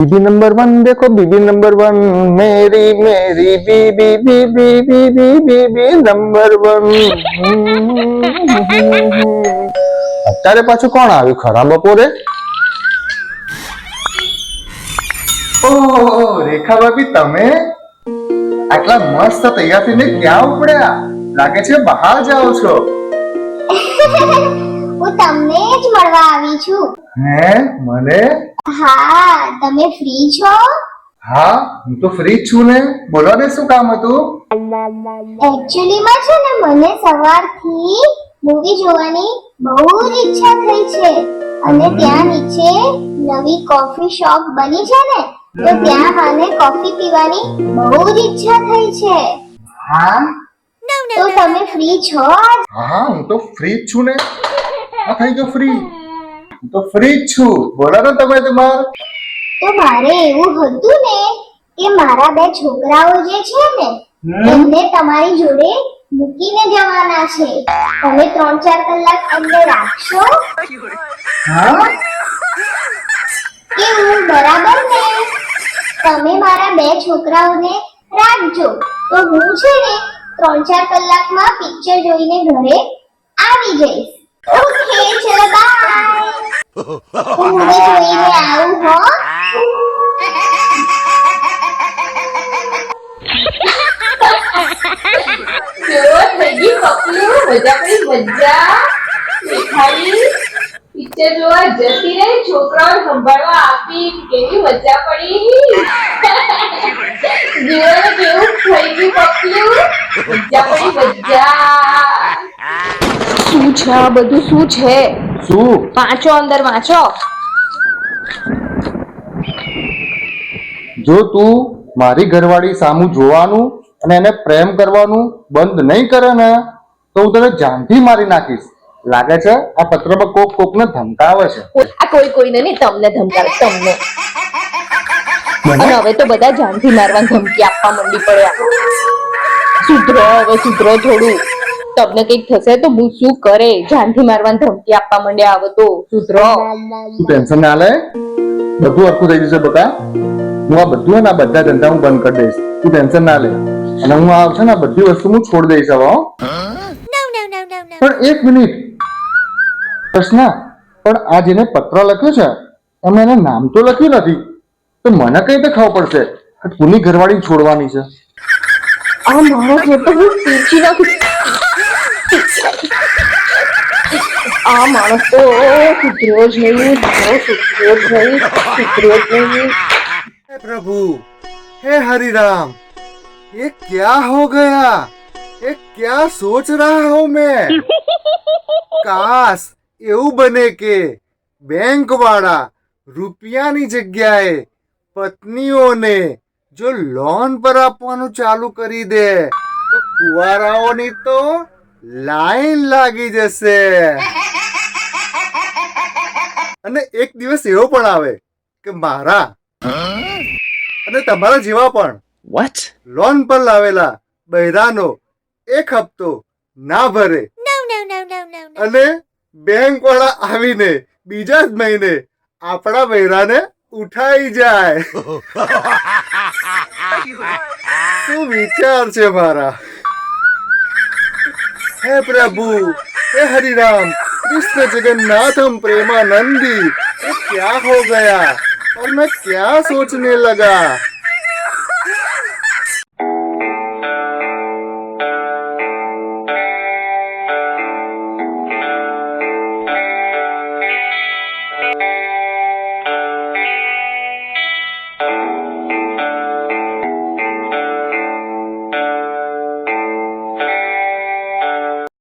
बीबी number one देखो बीबी number one मेरी मेरी बीबी बीबी बीबी बीबी नंबर વન અત્યારે પાછું કોણ આવ્યું ખરા બપોરે ઓહ રેખા ભાભી તમે આટલા મસ્ત તૈયાર થઈને ક્યાં ઉપડ્યા લાગે છે બહાર જાઓ છો હું તમને જ મળવા આવી છું હે મને હા તમે ફ્રી છો? હા હું તો ફ્રી જ છું ને. બોલો ને શું કામ હતું? એકચ્યુઅલી માં છે ને મને સવારથી મૂવી જોવાની બહુ જ ઈચ્છા થઈ છે. અને ત્યાં નીચે નવી કોફી શોપ બની છે ને તો ત્યાં મને કોફી પીવાની બહુ જ ઈચ્છા થઈ છે. હા? તો તમે ફ્રી છો આજ? હા હું તો ફ્રી જ છું ને. આ થઈ ગયો ફ્રી. હું તો ફ્રી જ છું. બોલો ને તમે તમાર. તો મારે એવું હતું ને કે મારા બે છોકરાઓ જે છે ને એમને તમારી જોડે મૂકીને જવાના છે. તમે ત્રણ ચાર કલાક અંદર રાખશો? હા? કેવું બરાબર ને? તમે મારા બે છોકરાઓને રાખજો. તો હું છે ને ત્રણ ચાર કલાકમાં પિક્ચર જોઈને ઘરે આવી જઈશ. ઓકે ચલો બાય હું જોઈને આવું હો પિક્ચર જોવા જતી રહી છોકરાઓ સંભાળવા આપી કેવી મજા પડી જીવન કેવું થઈ ગયું પકડ્યું મજા પડી મજા શું છે? આ બધું શું છે? શું? વાંચો અંદર વાંચો. જો તું મારી ઘરવાળી સામું જોવાનું અને એને પ્રેમ કરવાનું બંધ નહીં કરે ને તો હું તને જાનથી મારી નાખીશ. લાગે છે આ પત્રમાં કોક કોકને ધમકાવે છે? આ કોઈ કોઈને નહીં તમને ધમકાવે તમને. અને હવે તો બધા જાનથી મારવાની ધમકી આપવા માંડી પડ્યા. સુધરો હવે સુધરો થોડું. તમને કંઈક થશે તો હું શું કરે? જાનથી મારવાની ધમકી આપવા માંડ્યા આવો તો. સુધરો. તું ટેન્શન ના લે? બધું હરખું થઈ જશે બકા. હું આ બધું ને આ બધા ધંધા હું બંધ કરી દઈશ. તું ટેન્શન ના લે. અને હું આ છે ને આ બધી વસ્તુ હું છોડી દઈશ હવે પણ એક મિનિટ. પ્રશ્ન પણ આ જેને પત્ર લખ્યો છે એમાં એને નામ તો લખ્યું નથી. તો મને કઈ રીતે ખબર પડશે? કે કોની ઘરવાળી છોડવાની છે. આ માણસ ને તો હું પૂછી નાખું. આ માણસ તો સુધર્યો જ નહીં સુધર્યો જ નહીં સુધર્યો જ નહીં हे प्रभु हे हरि राम ये क्या हो गया ये क्या सोच रहा हूं मैं काश એવું બને કે બેંક વાળા રૂપિયાની જગ્યાએ પત્નીઓને જો લોન પર આપવાનું ચાલુ કરી દે તો કુવારાઓની તો લાઈન લાગી જશે અને એક દિવસ એવો પણ આવે કે મારા અને તમારા જેવા પણ. વોટ લોન પર લાવેલા બૈરાનો એક હપ્તો ના ભરે. અને બેંક વાળા આવીને બીજા જ મહિને આપણા બૈરાને ઉઠાઈ જાય. શું વિચાર છે મારા? હે પ્રભુ હે હરિરામ कृष्ण जगन्नाथम प्रेमानंदी ये क्या हो गया और मैं क्या सोचने लगा